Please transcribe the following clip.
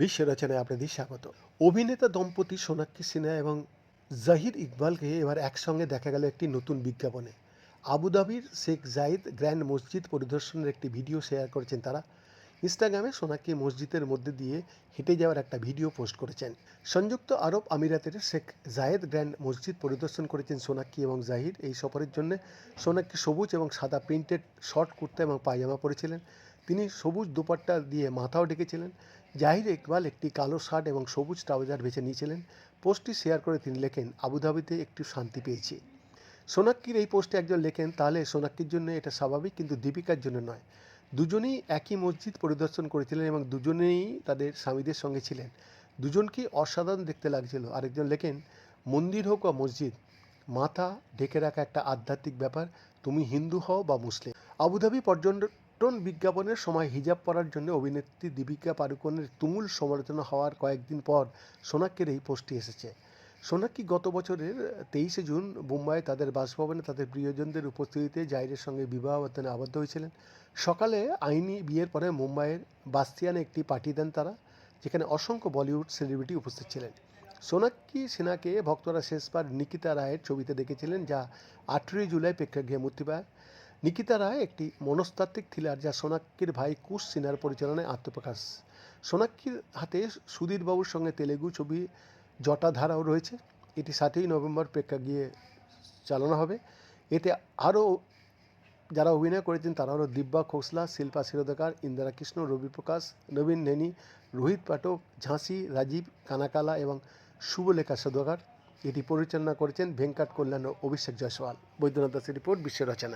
বিশ্ব রচনায় আপনাদের স্বাগত। অভিনেতা দম্পতি সোনাক্ষী সিনহা এবং জাহির ইকবালকে এবার একসঙ্গে দেখা গেল একটি নতুন বিজ্ঞাপনে। আবুধাবির শেখ জাইদ গ্র্যান্ড মসজিদ পরিদর্শনের একটি ভিডিও শেয়ার করেছেন তারা। ইনস্টাগ্রামে সোনাক্ষী মসজিদের মধ্যে দিয়ে হেঁটে যাওয়ার একটা ভিডিও পোস্ট করেছেন। সংযুক্ত আরব আমিরাতের শেখ জায়েদ গ্র্যান্ড মসজিদ পরিদর্শন করেছেন সোনাক্ষী এবং জাহির। এই সফরের জন্য সোনাক্ষী সবুজ এবং সাদা প্রিন্টেড শর্ট কুর্তা এবং পায়জামা পরেছিলেন। তিনি সবুজ দুপাট্টা দিয়ে মাথাও ডেকেছিলেন। জাহির ইকবাল একটি কালো শার্ট এবং সবুজ ট্রাউজার বেছে নিয়েছিলেন। পোস্টটি শেয়ার করে তিনি লেখেন, আবুধাবিতে একটু শান্তি পেয়েছি। সোনাক্ষীর এই পোস্টে একজন লেখেন, তাহলে সোনাক্ষীর জন্য এটা স্বাভাবিক, কিন্তু দীপিকার জন্য নয়। দুজনেই একই মসজিদ পরিদর্শন করেছিলেন এবং দুজনেই তাদের স্বামীদের সঙ্গে ছিলেন। দুজনকেই অসাধারণ দেখতে লাগছিল। আরেকজন লেখেন, মন্দির হোক বা মসজিদ, মাথা ঢেকে রাখা একটা আধ্যাত্মিক ব্যাপার। তুমি হিন্দু হও বা মুসলিম। আবুধাবি পর্যটন বিজ্ঞাপনের সময় হিজাব পরার জন্য অভিনেত্রী দীপিকা পাড়ুকোনের তুমুল সমালোচনা হওয়ার কয়েকদিন পর সোনাক্ষীর এই পোস্টটি এসেছে। সোনাক্ষী গত বছরের তেইশে জুন মুম্বাইয়ে তাদের বাসভবনে তাদের প্রিয়জনদের উপস্থিতিতে জাইরের সঙ্গে বিবাহ বন্ধনে আবদ্ধ হয়েছিলেন? সকালে আইনি বিয়ের পরে মুম্বাইয়ের বাস্তিয়ানে একটি পার্টি দেন তারা, যেখানে অসংখ্য বলিউড সেলিব্রিটি উপস্থিত ছিলেন। সোনাক্ষী সিনহাকে ভক্তরা শেষবার নিকিতা রায়ের ছবিতে দেখেছিলেন, যা আঠেরোই জুলাই প্রেক্ষাগৃহে মুক্তি পায়? নিকিতা রায় একটি মনস্তাত্ত্বিক থ্রিলার, যা সোনাক্ষীর ভাই কুশ সিনহার পরিচালনায় আত্মপ্রকাশ। সোনাক্ষীর হাতে সুধীরবাবুর সঙ্গে তেলেগু ছবি জটাধারাও রয়েছে। এটি সাতই নভেম্বর প্রেক্ষাগৃহে চালানো হবে। এতে আরও যারা অভিনয় করেছেন তারা হলো দিব্যা খোসলা, শিল্পা শিরোদকার ইন্দিরা কৃষ্ণ, রবি প্রকাশ, নবীন নেনি রোহিত পাঠক, ঝাঁসি, রাজীব, কানাকালা এবং শুভলেখা সদকার এটি পরিচালনা করেছেন ভেঙ্কট কল্যাণ ও অভিষেক জয়সওয়াল। বৈদ্যনাথ দাসের রিপোর্ট বিশ্ব রচনা।